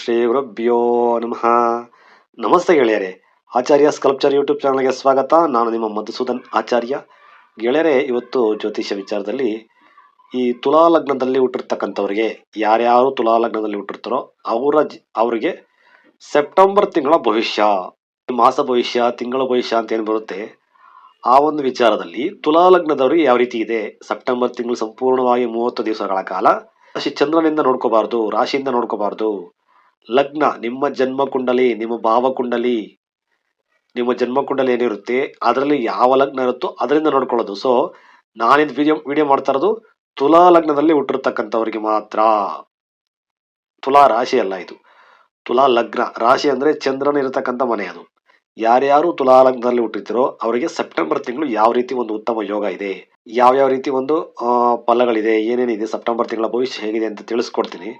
ಶ್ರೀ ಗುರುಭ್ಯೋ ನಮಃ. ನಮಸ್ತೆ ಗೆಳೆಯರೆ, ಆಚಾರ್ಯ ಸ್ಕಲ್ಪ್ಚರ್ ಯೂಟ್ಯೂಬ್ ಚಾನಲ್ಗೆ ಸ್ವಾಗತ. ನಾನು ನಿಮ್ಮ ಮಧುಸೂದನ್ ಆಚಾರ್ಯ. ಗೆಳೆಯರೆ, ಇವತ್ತು ಜ್ಯೋತಿಷ್ಯ ವಿಚಾರದಲ್ಲಿ ಈ ತುಲಾ ಲಗ್ನದಲ್ಲಿ ಹುಟ್ಟಿರ್ತಕ್ಕಂಥವ್ರಿಗೆ ಯಾರ್ಯಾರು ತುಲಾ ಲಗ್ನದಲ್ಲಿ ಹುಟ್ಟಿರ್ತಾರೋ ಅವರ ಅವರಿಗೆ ಸೆಪ್ಟೆಂಬರ್ ತಿಂಗಳ ಭವಿಷ್ಯ, ಮಾಸ ಭವಿಷ್ಯ, ತಿಂಗಳ ಭವಿಷ್ಯ ಅಂತ ಏನು ಬರುತ್ತೆ? ಆ ಒಂದು ವಿಚಾರದಲ್ಲಿ ತುಲಾ ಲಗ್ನದವರಿಗೆ ಯಾವ ರೀತಿ ಇದೆ? ಸೆಪ್ಟೆಂಬರ್ ತಿಂಗಳು ಸಂಪೂರ್ಣವಾಗಿ ಮೂವತ್ತು ದಿವಸಗಳ ಕಾಲ. ರಾಶಿ ಚಂದ್ರನಿಂದ ನೋಡ್ಕೋಬಾರ್ದು, ರಾಶಿಯಿಂದ ನೋಡ್ಕೋಬಾರ್ದು. ಲಗ್ನ, ನಿಮ್ಮ ಜನ್ಮ ಕುಂಡಲಿ ನಿಮ್ಮ ಭಾವ ಕುಂಡಲಿ ನಿಮ್ಮ ಜನ್ಮ ಕುಂಡಲಿ ಏನಿರುತ್ತೆ, ಅದರಲ್ಲಿ ಯಾವ ಲಗ್ನ ಇರುತ್ತೋ ಅದರಿಂದ ನೋಡ್ಕೊಳ್ಳೋದು. ಸೊ ನಾನಿಂದ ವಿಡಿಯೋ ವಿಡಿಯೋ ಮಾಡ್ತಾ ಇರೋದು ತುಲಾ ಲಗ್ನದಲ್ಲಿ ಹುಟ್ಟಿರ್ತಕ್ಕಂಥವ್ರಿಗೆ ಮಾತ್ರ. ತುಲಾ ರಾಶಿ ಅಲ್ಲ ಇದು. ತುಲಾ ಲಗ್ನ. ರಾಶಿ ಅಂದ್ರೆ ಚಂದ್ರನ ಇರತಕ್ಕಂಥ ಮನೆ ಅದು. ಯಾರ್ಯಾರು ತುಲಾ ಲಗ್ನದಲ್ಲಿ ಹುಟ್ಟಿರ್ತಿರೋ ಅವರಿಗೆ ಸೆಪ್ಟೆಂಬರ್ ತಿಂಗಳು ಯಾವ ರೀತಿ ಒಂದು ಉತ್ತಮ ಯೋಗ ಇದೆ, ಯಾವ್ಯಾವ ರೀತಿ ಒಂದು ಫಲಗಳಿದೆ, ಏನೇನಿದೆ, ಸೆಪ್ಟೆಂಬರ್ ತಿಂಗಳ ಭವಿಷ್ಯ ಹೇಗಿದೆ ಅಂತ ತಿಳಿಸ್ಕೊಡ್ತೀನಿ.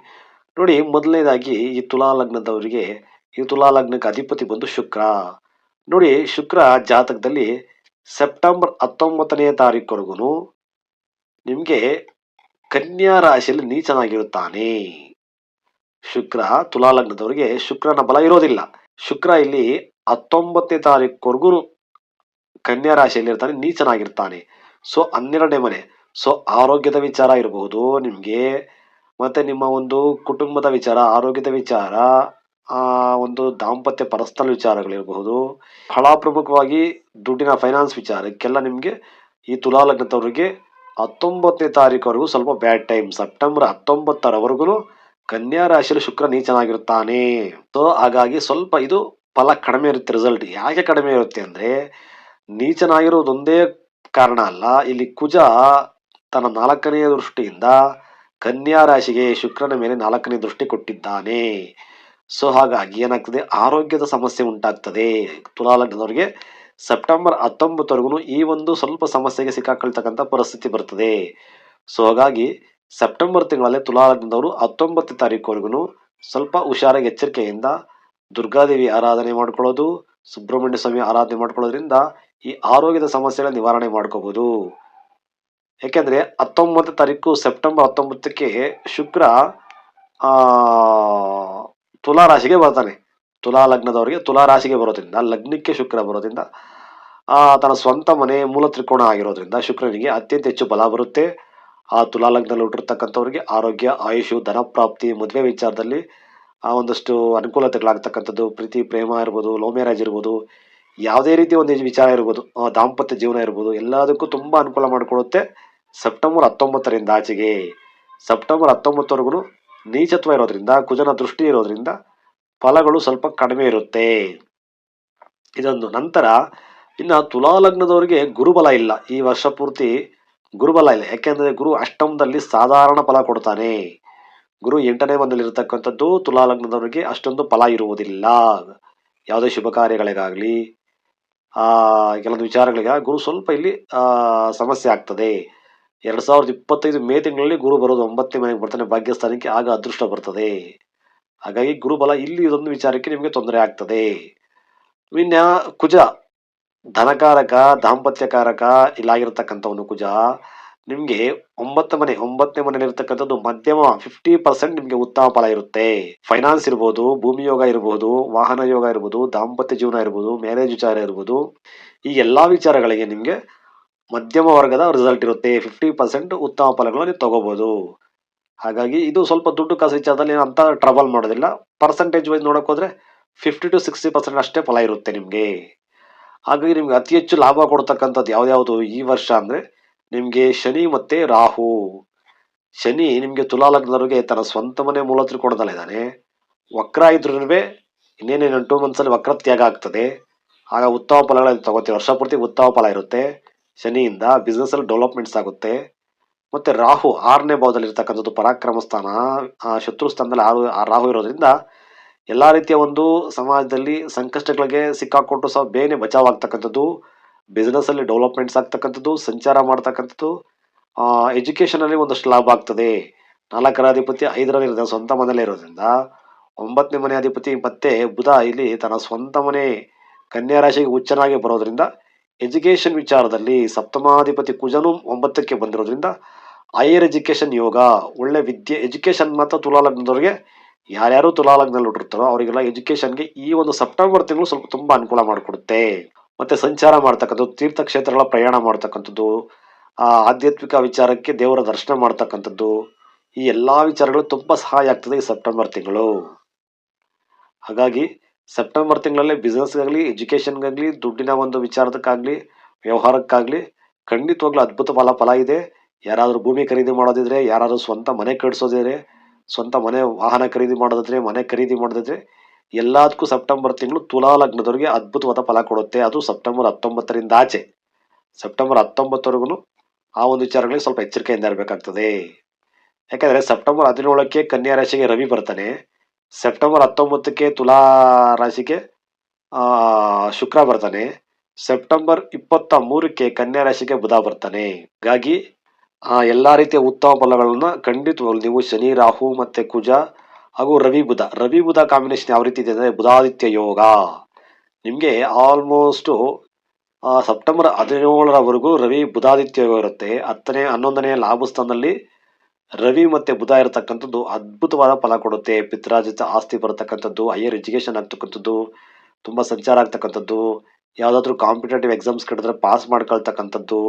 ನೋಡಿ, ಮೊದಲನೇದಾಗಿ ಈ ತುಲಾ ಲಗ್ನದವರಿಗೆ, ಈ ತುಲಾ ಲಗ್ನಕ್ಕೆ ಅಧಿಪತಿ ಬಂದು ಶುಕ್ರ. ನೋಡಿ, ಶುಕ್ರ ಜಾತಕದಲ್ಲಿ ಸೆಪ್ಟೆಂಬರ್ ಹತ್ತೊಂಬತ್ತನೇ ತಾರೀಕುವರೆಗೂ ನಿಮಗೆ ಕನ್ಯಾ ರಾಶಿಯಲ್ಲಿ ನೀಚನಾಗಿರುತ್ತಾನೆ. ಶುಕ್ರ ತುಲಾ ಲಗ್ನದವರಿಗೆ ಶುಕ್ರನ ಬಲ ಇರೋದಿಲ್ಲ. ಶುಕ್ರ ಇಲ್ಲಿ ಹತ್ತೊಂಬತ್ತನೇ ತಾರೀಕುವರೆಗೂ ಕನ್ಯಾ ರಾಶಿಯಲ್ಲಿ ಇರ್ತಾನೆ, ನೀಚನಾಗಿರ್ತಾನೆ. ಸೊ, ಹನ್ನೆರಡನೇ ಮನೆ. ಸೊ, ಆರೋಗ್ಯದ ವಿಚಾರ ಇರಬಹುದು ನಿಮಗೆ. ಮತ್ತೆ ನಿಮ್ಮ ಒಂದು ಕುಟುಂಬದ ವಿಚಾರ, ಆರೋಗ್ಯದ ವಿಚಾರ, ಆ, ಒಂದು ದಾಂಪತ್ಯ ಪರಸ್ಪರ ವಿಚಾರಗಳಿರಬಹುದು ಬಹಳ ಪ್ರಮುಖವಾಗಿ ದುಡ್ಡಿನ ಫೈನಾನ್ಸ್ ವಿಚಾರಕ್ಕೆಲ್ಲ ನಿಮಗೆ ಈ ತುಲಾ ಲಗ್ನದವರಿಗೆ ಹತ್ತೊಂಬತ್ತನೇ ತಾರೀಕುವರೆಗೂ ಸ್ವಲ್ಪ ಬ್ಯಾಡ್ ಟೈಮ್ ಸೆಪ್ಟೆಂಬರ್ ಹತ್ತೊಂಬತ್ತರವರೆಗೂ ಕನ್ಯಾ ರಾಶಿಯಲ್ಲಿ ಶುಕ್ರ ನೀಚನಾಗಿರುತ್ತಾನೆ ಸೊ ಹಾಗಾಗಿ ಸ್ವಲ್ಪ ಇದು ಫಲ ಕಡಿಮೆ ಇರುತ್ತೆ ರಿಸಲ್ಟ್ ಯಾಕೆ ಕಡಿಮೆ ಇರುತ್ತೆ ಅಂದ್ರೆ ನೀಚನಾಗಿರೋದೊಂದೇ ಕಾರಣ ಅಲ್ಲ, ಇಲ್ಲಿ ಕುಜ ತನ್ನ ನಾಲ್ಕನೆಯ ದೃಷ್ಟಿಯಿಂದ ಕನ್ಯಾ ರಾಶಿಗೆ ಶುಕ್ರನ ಮೇಲೆ ನಾಲ್ಕನೇ ದೃಷ್ಟಿ ಕೊಟ್ಟಿದ್ದಾನೆ. ಸೊ ಹಾಗಾಗಿ ಏನಾಗ್ತದೆ? ಆರೋಗ್ಯದ ಸಮಸ್ಯೆ ಉಂಟಾಗ್ತದೆ. ತುಲಾಲಗ್ನದವರಿಗೆ ಸೆಪ್ಟೆಂಬರ್ ಹತ್ತೊಂಬತ್ತವರೆಗೂ ಈ ಒಂದು ಸ್ವಲ್ಪ ಸಮಸ್ಯೆಗೆ ಸಿಕ್ಕಾಕೊಳ್ತಕ್ಕಂಥ ಪರಿಸ್ಥಿತಿ ಬರ್ತದೆ. ಸೊ ಹಾಗಾಗಿ ಸೆಪ್ಟೆಂಬರ್ ತಿಂಗಳಲ್ಲಿ ತುಲಾಲಗ್ನದವರು ಹತ್ತೊಂಬತ್ತು ತಾರೀಕುವರೆಗೂ ಸ್ವಲ್ಪ ಹುಷಾರಾಗಿ ಎಚ್ಚರಿಕೆಯಿಂದ ದುರ್ಗಾದೇವಿ ಆರಾಧನೆ ಮಾಡ್ಕೊಳ್ಳೋದು, ಸುಬ್ರಹ್ಮಣ್ಯ ಸ್ವಾಮಿ ಆರಾಧನೆ ಮಾಡ್ಕೊಳ್ಳೋದ್ರಿಂದ ಈ ಆರೋಗ್ಯದ ಸಮಸ್ಯೆಗಳ ನಿವಾರಣೆ ಮಾಡ್ಕೋಬಹುದು ಯಾಕೆಂದ್ರೆ ಹತ್ತೊಂಬತ್ತು ತಾರೀಕು ಸೆಪ್ಟೆಂಬರ್ ಹತ್ತೊಂಬತ್ತಕ್ಕೆ ಶುಕ್ರ ತುಲಾ ರಾಶಿಗೆ ಬರ್ತಾನೆ. ತುಲಾ ಲಗ್ನದವರಿಗೆ ತುಲಾ ರಾಶಿಗೆ ಬರೋದ್ರಿಂದ, ಲಗ್ನಕ್ಕೆ ಶುಕ್ರ ಬರೋದ್ರಿಂದ ತನ್ನ ಸ್ವಂತ ಮನೆ ಮೂಲ ತ್ರಿಕೋಣ ಆಗಿರೋದ್ರಿಂದ ಶುಕ್ರನಿಗೆ ಅತ್ಯಂತ ಹೆಚ್ಚು ಬಲ ಬರುತ್ತೆ. ಆ, ತುಲಾ ಲಗ್ನದಲ್ಲಿ ಹುಟ್ಟಿರ್ತಕ್ಕಂಥವ್ರಿಗೆ ಆರೋಗ್ಯ, ಆಯುಷು ಧನಪ್ರಾಪ್ತಿ ಮದುವೆ ವಿಚಾರದಲ್ಲಿ, ಆ, ಒಂದಷ್ಟು ಅನುಕೂಲತೆಗಳಾಗ್ತಕ್ಕಂಥದ್ದು. ಪ್ರೀತಿ, ಪ್ರೇಮ ಇರ್ಬೋದು, ಲವ್ ಮ್ಯಾರೇಜ್ ಇರ್ಬೋದು ಯಾವುದೇ ರೀತಿ ಒಂದು ವಿಚಾರ ಇರ್ಬೋದು ದಾಂಪತ್ಯ ಜೀವನ ಇರ್ಬೋದು, ಎಲ್ಲದಕ್ಕೂ ತುಂಬ ಅನುಕೂಲ ಮಾಡಿಕೊಡುತ್ತೆ. ಸೆಪ್ಟೆಂಬರ್ ಹತ್ತೊಂಬತ್ತರಿಂದ ಆಚೆಗೆ. ಸೆಪ್ಟೆಂಬರ್ ಹತ್ತೊಂಬತ್ತವರೆಗೂ ನೀಚತ್ವ ಇರೋದ್ರಿಂದ, ಕುಜನ ದೃಷ್ಟಿ ಇರೋದ್ರಿಂದ ಫಲಗಳು ಸ್ವಲ್ಪ ಕಡಿಮೆ ಇರುತ್ತೆ. ಇದೊಂದು. ನಂತರ ಇನ್ನು ತುಲಾ ಲಗ್ನದವರಿಗೆ ಗುರುಬಲ ಇಲ್ಲ. ಈ ವರ್ಷ ಪೂರ್ತಿ ಗುರುಬಲ ಇಲ್ಲ. ಯಾಕೆಂದ್ರೆ ಗುರು ಅಷ್ಟಮದಲ್ಲಿ ಸಾಧಾರಣ ಫಲ ಕೊಡ್ತಾನೆ. ಗುರು ಎಂಟನೇ ಮನೆಯಲ್ಲಿ ಇರತಕ್ಕಂಥದ್ದು ತುಲಾ ಲಗ್ನದವರಿಗೆ ಅಷ್ಟೊಂದು ಫಲ ಇರುವುದಿಲ್ಲ. ಯಾವುದೇ ಶುಭ ಕಾರ್ಯಗಳಿಗಾಗಲಿ ಆ, ಕೆಲವೊಂದು ವಿಚಾರಗಳಿಗೆ. ಗುರು ಸ್ವಲ್ಪ ಇಲ್ಲಿ ಸಮಸ್ಯೆ ಆಗ್ತದೆ. ಎರಡು ಸಾವಿರದ ಇಪ್ಪತ್ತೈದು ಮೇ ತಿಂಗಳಲ್ಲಿ ಗುರು ಬರೋದು ಒಂಬತ್ತನೇ ಮನೆಗೆ ಬರ್ತಾನೆ, ಭಾಗ್ಯಸ್ಥಾನಕ್ಕೆ ಆಗ ಅದೃಷ್ಟ ಬರ್ತದೆ. ಹಾಗಾಗಿ ಗುರುಬಲ ಇಲ್ಲಿ ಇದೊಂದು ವಿಚಾರಕ್ಕೆ ನಿಮಗೆ ತೊಂದರೆ ಆಗ್ತದೆ. ಇನ್ನ ಕುಜ. ಧನಕಾರಕ, ದಾಂಪತ್ಯಕಾರಕ, ಇಲ್ಲಾಗಿರ್ತಕ್ಕಂಥವನು ಕುಜ. ನಿಮ್ಗೆ ಒಂಬತ್ತು ಮನೆ, ಒಂಬತ್ತನೇ ಇರ್ತಕ್ಕಂಥದ್ದು ಮಧ್ಯಮ ಫಿಫ್ಟಿ ಪರ್ಸೆಂಟ್ ನಿಮಗೆ ಉತ್ತಮ ಫಲ ಇರುತ್ತೆ. ಫೈನಾನ್ಸ್ ಇರ್ಬೋದು, ಭೂಮಿ ಯೋಗ ಇರ್ಬೋದು, ವಾಹನ ಯೋಗ ಇರ್ಬೋದು, ದಾಂಪತ್ಯ ಜೀವನ ಇರ್ಬೋದು ಮ್ಯಾರೇಜ್ ವಿಚಾರ ಇರ್ಬೋದು, ಈ ಎಲ್ಲಾ ವಿಚಾರಗಳಿಗೆ ನಿಮಗೆ ಮಧ್ಯಮ ವರ್ಗದ ರಿಸಲ್ಟ್ ಇರುತ್ತೆ. ಫಿಫ್ಟಿ ಪರ್ಸೆಂಟ್ ಉತ್ತಮ ಫಲಗಳು ನೀವು ತಗೋಬಹುದು ಹಾಗಾಗಿ ಇದು ಸ್ವಲ್ಪ ದುಡ್ಡು ಕಾಸು ವಿಚಾರದಲ್ಲಿ ಏನು ಅಂತ ಟ್ರಬಲ್ ಮಾಡೋದಿಲ್ಲ. ಪರ್ಸೆಂಟೇಜ್ ವೈಸ್ ನೋಡಕ್ ಹೋದ್ರೆ ಫಿಫ್ಟಿ ಟು ಸಿಕ್ಸ್ಟಿ ಪರ್ಸೆಂಟ್ ಅಷ್ಟೇ ಫಲ ಇರುತ್ತೆ ನಿಮಗೆ. ಹಾಗಾಗಿ ನಿಮ್ಗೆ ಅತಿ ಹೆಚ್ಚು ಲಾಭ ಕೊಡ್ತಕ್ಕಂಥದ್ದು ಯಾವ್ದ್ಯಾವುದು ಈ ವರ್ಷ ಅಂದ್ರೆ ನಿಮ್ಗೆ ಶನಿ ಮತ್ತೆ ರಾಹು. ಶನಿ ನಿಮಗೆ ತುಲಾ ಲಗ್ನದವರಿಗೆ ತನ್ನ ಸ್ವಂತ ಮನೆ ಮೂಲ ತ್ರಿಕೋಣದಲ್ಲಿದ್ದಾನೆ ವಕ್ರ ಇದ್ರೂ ಇನ್ನೇನೇನು ಟೂ ಮಂತ್ಸಲ್ಲಿ ವಕ್ರ ತ್ಯಾಗ ಆಗ್ತದೆ. ಆಗ ಉತ್ತಮ ಫಲಗಳನ್ನು ತಗೋತೀವಿ ವರ್ಷ ಪೂರ್ತಿ ಉತ್ತಮ ಫಲ ಇರುತ್ತೆ. ಶನಿಯಿಂದ ಬಿಸ್ನೆಸ್ ಅಲ್ಲಿ ಡೆವಲಪ್ಮೆಂಟ್ಸ್ ಆಗುತ್ತೆ. ಮತ್ತೆ ರಾಹು ಆರನೇ ಭಾವದಲ್ಲಿ ಇರ್ತಕ್ಕಂಥದ್ದು ಪರಾಕ್ರಮ ಸ್ಥಾನ. ಶತ್ರು ಸ್ಥಾನದಲ್ಲಿ ಆರು ರಾಹು ಇರೋದ್ರಿಂದ ಎಲ್ಲಾ ರೀತಿಯ ಒಂದು ಸಮಾಜದಲ್ಲಿ ಸಂಕಷ್ಟಗಳಿಗೆ ಸಿಕ್ಕಾಕೊಂಡು ಸಹ ಬೇನೆ ಬಚಾವ್ ಆಗ್ತಕ್ಕಂಥದ್ದು ಬಿಸ್ನೆಸ್ ಅಲ್ಲಿ ಡೆವಲಪ್ಮೆಂಟ್ಸ್ ಆಗ್ತಕ್ಕಂಥದ್ದು, ಸಂಚಾರ ಮಾಡ್ತಕ್ಕಂಥದ್ದು ಅಲ್ಲಿ ಒಂದಷ್ಟು ಲಾಭ ಆಗ್ತದೆ. ನಾಲ್ಕರ ಅಧಿಪತಿ, ಐದರಲ್ಲಿ ಸ್ವಂತ ಮನೆಯಲ್ಲೇ ಇರೋದ್ರಿಂದ, ಒಂಬತ್ತನೇ ಮನೆ ಅಧಿಪತಿ ಮತ್ತೆ ಬುಧ ಇಲ್ಲಿ ತನ್ನ ಸ್ವಂತ ಮನೆ ಕನ್ಯಾ ರಾಶಿಗೆ ಉಚ್ಚನಾಗಿ ಬರೋದ್ರಿಂದ ಎಜುಕೇಶನ್ ವಿಚಾರದಲ್ಲಿ ಸಪ್ತಮಾಧಿಪತಿ ಕುಜನು ಒಂಬತ್ತಕ್ಕೆ ಬಂದಿರೋದ್ರಿಂದ ಹೈಯರ್ ಎಜುಕೇಶನ್ ಯೋಗ, ಒಳ್ಳೆ ವಿದ್ಯೆ ಎಜುಕೇಶನ್ ಮಾತ್ರ ತುಲಾಲಗ್ನದವ್ರಿಗೆ ಯಾರ್ಯಾರು ತುಲಾಲಗ್ನಲ್ಲಿ ಹುಟ್ಟಿರ್ತಾರೋ ಅವರಿಗೆಲ್ಲ ಎಜುಕೇಷನ್ಗೆ ಈ ಒಂದು ಸೆಪ್ಟೆಂಬರ್ ತಿಂಗಳು ಸ್ವಲ್ಪ ತುಂಬ ಅನುಕೂಲ ಮಾಡಿಕೊಡುತ್ತೆ. ಮತ್ತೆ ಸಂಚಾರ ಮಾಡ್ತಕ್ಕಂಥದ್ದು, ತೀರ್ಥಕ್ಷೇತ್ರಗಳ ಪ್ರಯಾಣ ಮಾಡ್ತಕ್ಕಂಥದ್ದು, ಆ ಆಧ್ಯಾತ್ಮಿಕ ವಿಚಾರಕ್ಕೆ ದೇವರ ದರ್ಶನ ಮಾಡ್ತಕ್ಕಂಥದ್ದು, ಈ ಎಲ್ಲ ವಿಚಾರಗಳು ತುಂಬ ಸಹಾಯ ಆಗ್ತದೆ ಈ ಸೆಪ್ಟೆಂಬರ್ ತಿಂಗಳು. ಹಾಗಾಗಿ ಸೆಪ್ಟೆಂಬರ್ ತಿಂಗಳಲ್ಲಿ ಬಿಸ್ನೆಸ್ಗಾಗಲಿ ಎಜುಕೇಷನ್ಗಾಗಲಿ ದುಡ್ಡಿನ ಒಂದು ವಿಚಾರದಕ್ಕಾಗಲಿ, ವ್ಯವಹಾರಕ್ಕಾಗಲಿ ಖಂಡಿತವಾಗ್ಲೂ ಅದ್ಭುತ ಫಲ ಫಲ ಇದೆ. ಯಾರಾದರೂ ಭೂಮಿ ಖರೀದಿ ಮಾಡೋದಿದ್ರೆ, ಯಾರಾದರೂ ಸ್ವಂತ ಮನೆ ಕಟ್ಸೋದಿದ್ರೆ, ಸ್ವಂತ ಮನೆ ವಾಹನ ಖರೀದಿ ಮಾಡೋದಿದ್ರೆ, ಮನೆ ಖರೀದಿ ಮಾಡೋದಿದ್ರೆ ಎಲ್ಲದಕ್ಕೂ ಸೆಪ್ಟೆಂಬರ್ ತಿಂಗಳು ತುಲಾ ಲಗ್ನದವರಿಗೆ ಅದ್ಭುತವಾದ ಫಲ ಕೊಡುತ್ತೆ. ಅದು ಸೆಪ್ಟೆಂಬರ್ ಹತ್ತೊಂಬತ್ತರಿಂದ ಆಚೆ. ಸೆಪ್ಟೆಂಬರ್ ಹತ್ತೊಂಬತ್ತವರೆಗೂ ಆ ಒಂದು ವಿಚಾರಗಳಿಗೆ ಸ್ವಲ್ಪ ಎಚ್ಚರಿಕೆಯಿಂದ ಇರಬೇಕಾಗ್ತದೆ. ಯಾಕೆಂದರೆ ಸೆಪ್ಟೆಂಬರ್ ಹದಿನೇಳಕ್ಕೆ ಕನ್ಯಾ ರಾಶಿಗೆ ರವಿ ಬರ್ತಾನೆ. ಸೆಪ್ಟೆಂಬರ್ ಹತ್ತೊಂಬತ್ತಕ್ಕೆ ತುಲಾ ರಾಶಿಗೆ ಶುಕ್ರ ಬರ್ತಾನೆ. ಸೆಪ್ಟೆಂಬರ್ ಇಪ್ಪತ್ತ ಮೂರಕ್ಕೆ ಕನ್ಯಾ ರಾಶಿಗೆ ಬುಧ ಬರ್ತಾನೆ. ಹಾಗಾಗಿ ಎಲ್ಲಾ ರೀತಿಯ ಉತ್ತಮ ಫಲಗಳನ್ನು ಖಂಡಿತವಾಗ್ಲೂ ನೀವು ಶನಿ, ರಾಹು ಮತ್ತು ಕುಜ ಹಾಗೂ ರವಿ ಬುಧ. ರವಿ ಬುಧ ಕಾಂಬಿನೇಷನ್ ಯಾವ ರೀತಿ ಇದೆ ಅಂದರೆ ಬುಧಾದಿತ್ಯ ಯೋಗ. ನಿಮಗೆ ಆಲ್ಮೋಸ್ಟು ಸೆಪ್ಟೆಂಬರ್ ಹದಿನೇಳರವರೆಗೂ ರವಿ ಬುಧಾದಿತ್ಯ ಯೋಗ ಇರುತ್ತೆ. ಹತ್ತನೇ, ಹನ್ನೊಂದನೇ ಲಾಭಸ್ಥಾನದಲ್ಲಿ ರವಿ ಮತ್ತು ಬುಧ ಇರತಕ್ಕಂಥದ್ದು ಅದ್ಭುತವಾದ ಫಲ ಕೊಡುತ್ತೆ. ಪಿತ್ರಾಜಿತ ಆಸ್ತಿ ಬರತಕ್ಕಂಥದ್ದು ಹೈಯರ್ ಎಜುಕೇಷನ್ ಆಗ್ತಕ್ಕಂಥದ್ದು, ತುಂಬ ಸಂಚಾರ ಆಗ್ತಕ್ಕಂಥದ್ದು, ಯಾವುದಾದ್ರೂ ಕಾಂಪಿಟೇಟಿವ್ ಎಕ್ಸಾಮ್ಸ್ ಕಟ್ಟಿದ್ರೆ ಪಾಸ್ ಮಾಡ್ಕೊಳ್ತಕ್ಕಂಥದ್ದು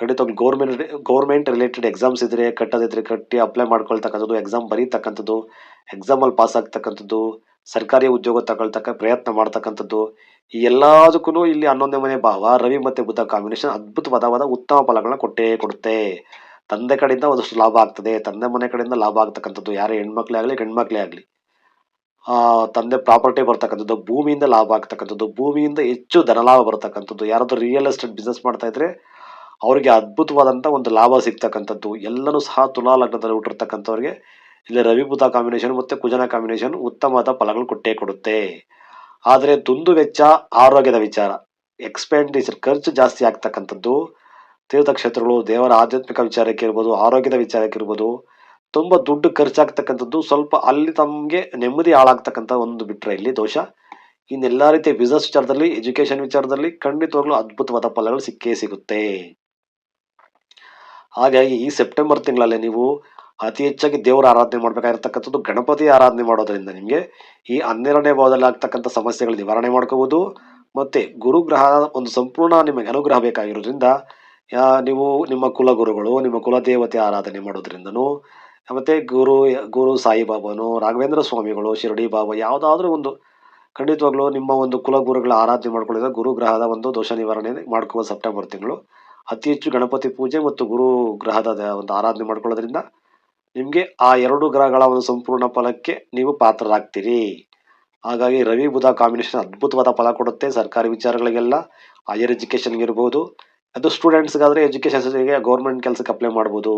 ಖಂಡಿತವಾಗ್ಲೂ ಗೌರ್ಮೆಂಟ್ ಗೌರ್ಮೆಂಟ್ ರಿಲೇಟೆಡ್ ಎಕ್ಸಾಮ್ಸ್ ಇದ್ರೆ ಕಟ್ಟೋದಿದ್ರೆ ಕಟ್ಟಿ ಅಪ್ಲೈ ಮಾಡ್ಕೊಳ್ತಕ್ಕಂಥದ್ದು ಎಕ್ಸಾಮ್ ಬರೀತಕ್ಕಂಥದ್ದು ಎಕ್ಸಾಮ್ ಅಲ್ಲಿ ಪಾಸ್ ಆಗ್ತಕ್ಕಂಥದ್ದು, ಸರ್ಕಾರಿ ಉದ್ಯೋಗ ತಗೊಳ್ತಕ್ಕ ಪ್ರಯತ್ನ ಮಾಡ್ತಕ್ಕಂಥದ್ದು, ಈ ಎಲ್ಲದಕ್ಕೂ ಇಲ್ಲಿ ಹನ್ನೊಂದನೇ ಮನೆ ಭಾವ, ರವಿ ಮತ್ತು ಬುದ್ಧ ಕಾಂಬಿನೇಷನ್ ಅದ್ಭುತವಾದವಾದ ಉತ್ತಮ ಫಲಗಳನ್ನ ಕೊಟ್ಟೇ ಕೊಡುತ್ತೆ. ತಂದೆ ಕಡೆಯಿಂದ ಒಂದಷ್ಟು ಲಾಭ ಆಗ್ತದೆ, ತಂದೆ ಮನೆ ಕಡೆಯಿಂದ ಲಾಭ ಆಗ್ತಕ್ಕಂಥದ್ದು, ಯಾರೇ ಹೆಣ್ಮಕ್ಳೇ ಆಗಲಿ, ಗಂಡ್ಮಕ್ಳೇ ಆಗಲಿ. ತಂದೆ ಪ್ರಾಪರ್ಟಿ ಬರ್ತಕ್ಕಂಥದ್ದು, ಭೂಮಿಯಿಂದ ಲಾಭ ಆಗ್ತಕ್ಕಂಥದ್ದು, ಭೂಮಿಯಿಂದ ಹೆಚ್ಚು ಧನಲಾಭ ಬರ್ತಕ್ಕಂಥದ್ದು, ಯಾರಾದರೂ ರಿಯಲ್ ಎಸ್ಟೇಟ್ ಬಿಸ್ನೆಸ್ ಮಾಡ್ತಾ ಇದ್ರೆ ಅವರಿಗೆ ಅದ್ಭುತವಾದಂಥ ಒಂದು ಲಾಭ ಸಿಗ್ತಕ್ಕಂಥದ್ದು. ಎಲ್ಲನೂ ಸಹ ತುಲಾ ಲಗ್ನದಲ್ಲಿ ಹುಟ್ಟಿರ್ತಕ್ಕಂಥವ್ರಿಗೆ ಇಲ್ಲಿ ರವಿಭೂತ ಕಾಂಬಿನೇಷನ್ ಮತ್ತು ಕುಜನ ಕಾಂಬಿನೇಷನ್ ಉತ್ತಮವಾದ ಫಲಗಳು ಕೊಟ್ಟೇ ಕೊಡುತ್ತೆ. ಆದರೆ ದುಂದು ವೆಚ್ಚ ಆರೋಗ್ಯದ ವಿಚಾರ. ಎಕ್ಸ್ಪೆಂಡಿಚರ್ ಖರ್ಚು ಜಾಸ್ತಿ ಆಗ್ತಕ್ಕಂಥದ್ದು. ತೀರ್ಥಕ್ಷೇತ್ರಗಳು, ದೇವರ ಆಧ್ಯಾತ್ಮಿಕ ವಿಚಾರಕ್ಕೆ ಇರ್ಬೋದು, ಆರೋಗ್ಯದ ವಿಚಾರಕ್ಕೆ ಇರ್ಬೋದು, ತುಂಬ ದುಡ್ಡು ಖರ್ಚಾಗ್ತಕ್ಕಂಥದ್ದು ಸ್ವಲ್ಪ ಅಲ್ಲಿ ತಮಗೆ ನೆಮ್ಮದಿ ಹಾಳಾಗ್ತಕ್ಕಂಥ ಒಂದು ಬಿಟ್ಟರೆ ಇಲ್ಲಿ ದೋಷ. ಇನ್ನೆಲ್ಲ ರೀತಿಯ ಬಿಸ್ನೆಸ್ ವಿಚಾರದಲ್ಲಿ ಎಜುಕೇಷನ್ ವಿಚಾರದಲ್ಲಿ ಖಂಡಿತವಾಗ್ಲೂ ಅದ್ಭುತವಾದ ಫಲಗಳು ಸಿಕ್ಕೇ ಸಿಗುತ್ತೆ. ಹಾಗಾಗಿ ಈ ಸೆಪ್ಟೆಂಬರ್ ತಿಂಗಳಲ್ಲಿ ನೀವು ಅತಿ ಹೆಚ್ಚಾಗಿ ದೇವರ ಆರಾಧನೆ ಮಾಡಬೇಕಾಗಿರ್ತಕ್ಕಂಥದ್ದು ಗಣಪತಿ ಆರಾಧನೆ ಮಾಡೋದರಿಂದ ನಿಮಗೆ ಈ ಹನ್ನೆರಡನೇ ಭಾವದಲ್ಲಿ ಆಗ್ತಕ್ಕಂಥ ಸಮಸ್ಯೆಗಳು ನಿವಾರಣೆ ಮಾಡ್ಕೋಬಹುದು ಮತ್ತು ಗುರುಗ್ರಹ ಒಂದು ಸಂಪೂರ್ಣ ನಿಮಗೆ ಅನುಗ್ರಹ ಬೇಕಾಗಿರೋದ್ರಿಂದ ನೀವು ನಿಮ್ಮ ಕುಲಗುರುಗಳು, ನಿಮ್ಮ ಕುಲದೇವತೆ ಆರಾಧನೆ ಮಾಡೋದ್ರಿಂದನೂ, ಮತ್ತು ಗುರು ಗುರು ಸಾಯಿಬಾಬಾನು, ರಾಘವೇಂದ್ರ ಸ್ವಾಮಿಗಳು, ಶಿರಡಿ ಬಾಬಾ, ಯಾವುದಾದ್ರೂ ಒಂದು ಖಂಡಿತವಾಗ್ಲೂ ನಿಮ್ಮ ಒಂದು ಕುಲಗುರುಗಳ ಆರಾಧನೆ ಮಾಡ್ಕೊಳ್ಳೋದ್ರಿಂದ ಗುರುಗ್ರಹದ ಒಂದು ದೋಷ ನಿವಾರಣೆ ಮಾಡ್ಕೋಬೋದು ಸೆಪ್ಟೆಂಬರ್ ತಿಂಗಳು. ಅತಿ ಹೆಚ್ಚು ಗಣಪತಿ ಪೂಜೆ ಮತ್ತು ಗುರು ಗ್ರಹದ ಒಂದು ಆರಾಧನೆ ಮಾಡ್ಕೊಳ್ಳೋದ್ರಿಂದ ನಿಮಗೆ ಆ ಎರಡು ಗ್ರಹಗಳ ಒಂದು ಸಂಪೂರ್ಣ ಫಲಕ್ಕೆ ನೀವು ಪಾತ್ರರಾಗ್ತೀರಿ. ಹಾಗಾಗಿ ರವಿ ಬುಧ ಕಾಂಬಿನೇಷನ್ ಅದ್ಭುತವಾದ ಫಲ ಕೊಡುತ್ತೆ. ಸರ್ಕಾರಿ ವಿಚಾರಗಳಿಗೆಲ್ಲ ಹೈಯರ್ ಎಜುಕೇಷನ್ಗೆ ಇರ್ಬೋದು. ಅದು ಸ್ಟೂಡೆಂಟ್ಸ್ಗಾದರೆ ಎಜುಕೇಷನ್ಗೆ ಗೌರ್ಮೆಂಟ್ ಕೆಲಸಕ್ಕೆ ಅಪ್ಲೈ ಮಾಡ್ಬೋದು.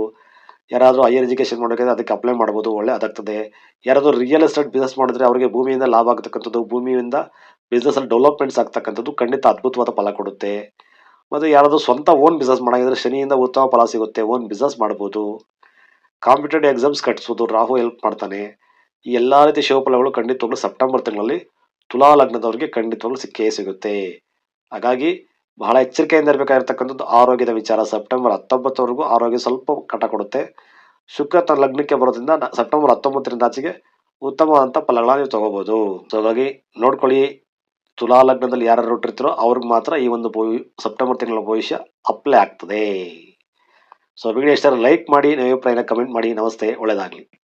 ಯಾರಾದರೂ ಹೈಯರ್ ಎಜುಕೇಷನ್ ಮಾಡೋಕೆ ಅದಕ್ಕೆ ಅಪ್ಲೈ ಮಾಡ್ಬೋದು. ಒಳ್ಳೆ ಅದಾಗ್ತದೆ. ಯಾರಾದರೂ ರಿಯಲ್ ಎಸ್ಟೇಟ್ ಬಿಸ್ನೆಸ್ ಮಾಡಿದ್ರೆ ಅವರಿಗೆ ಭೂಮಿಯಿಂದ ಲಾಭ ಆಗ್ತಕ್ಕಂಥದ್ದು, ಭೂಮಿಯಿಂದ ಬಿಸ್ನೆಸ್ ಡೆವಲಪ್ಮೆಂಟ್ಸ್ ಆಗ್ತಕ್ಕಂಥದ್ದು ಖಂಡಿತ ಅದ್ಭುತವಾದ ಫಲ ಕೊಡುತ್ತೆ. ಮತ್ತೆ ಯಾರಾದರೂ ಸ್ವಂತ ಓನ್ ಬಿಸ್ನೆಸ್ ಮಾಡೋಂಗಿದ್ರೆ ಶನಿಯಿಂದ ಉತ್ತಮ ಫಲ ಸಿಗುತ್ತೆ, ಓನ್ ಬಿಸ್ನೆಸ್ ಮಾಡ್ಬೋದು. ಕಾಂಪಿಟೇಟಿವ್ ಎಕ್ಸಾಮ್ಸ್ ಕಟ್ಸೋದು ರಾಹು ಹೆಲ್ಪ್ ಮಾಡ್ತಾನೆ. ಈ ಎಲ್ಲ ರೀತಿ ಶಿವಫಲಗಳು ಖಂಡಿತವಾಗ್ಲೂ ಸೆಪ್ಟೆಂಬರ್ ತಿಂಗಳಲ್ಲಿ ತುಲಾ ಲಗ್ನದವರಿಗೆ ಖಂಡಿತವಾಗ್ಲೂ ಸಿಕ್ಕೇ ಸಿಗುತ್ತೆ. ಹಾಗಾಗಿ ಬಹಳ ಎಚ್ಚರಿಕೆಯಿಂದ ಇರಬೇಕಾಗಿರ್ತಕ್ಕಂಥದ್ದು ಆರೋಗ್ಯದ ವಿಚಾರ. ಸೆಪ್ಟೆಂಬರ್ ಹತ್ತೊಂಬತ್ತವರೆಗೂ ಆರೋಗ್ಯ ಸ್ವಲ್ಪ ಕಟ ಕೊಡುತ್ತೆ. ಶುಕ್ರ ತನ್ನ ಲಗ್ನಕ್ಕೆ ಬರೋದ್ರಿಂದ ಸೆಪ್ಟೆಂಬರ್ ಹತ್ತೊಂಬತ್ತರಿಂದ ಆಚೆಗೆ ಉತ್ತಮವಾದಂಥ ಫಲಗಳನ್ನ ನೀವು ತಗೋಬೋದು. ಹಾಗಾಗಿ ನೋಡ್ಕೊಳ್ಳಿ. ತುಲಾ ಲಗ್ನದಲ್ಲಿ ಯಾರು ಹುಟ್ಟಿರ್ತಾರೋ ಅವ್ರಿಗೆ ಮಾತ್ರ ಈ ಒಂದು ಭವಿ- ಸೆಪ್ಟೆಂಬರ್ ತಿಂಗಳ ಭವಿಷ್ಯ ಅಪ್ಲೈ ಆಗ್ತದೆ. ಸೊ ವಿಡಿಯೋ ಇಷ್ಟ ಲೈಕ್ ಮಾಡಿ ನಿಮ್ಮ ಅಭಿಪ್ರಾಯನ ಕಮೆಂಟ್ ಮಾಡಿ, ನಮಸ್ತೆ ಒಳ್ಳೆಯದಾಗಲಿ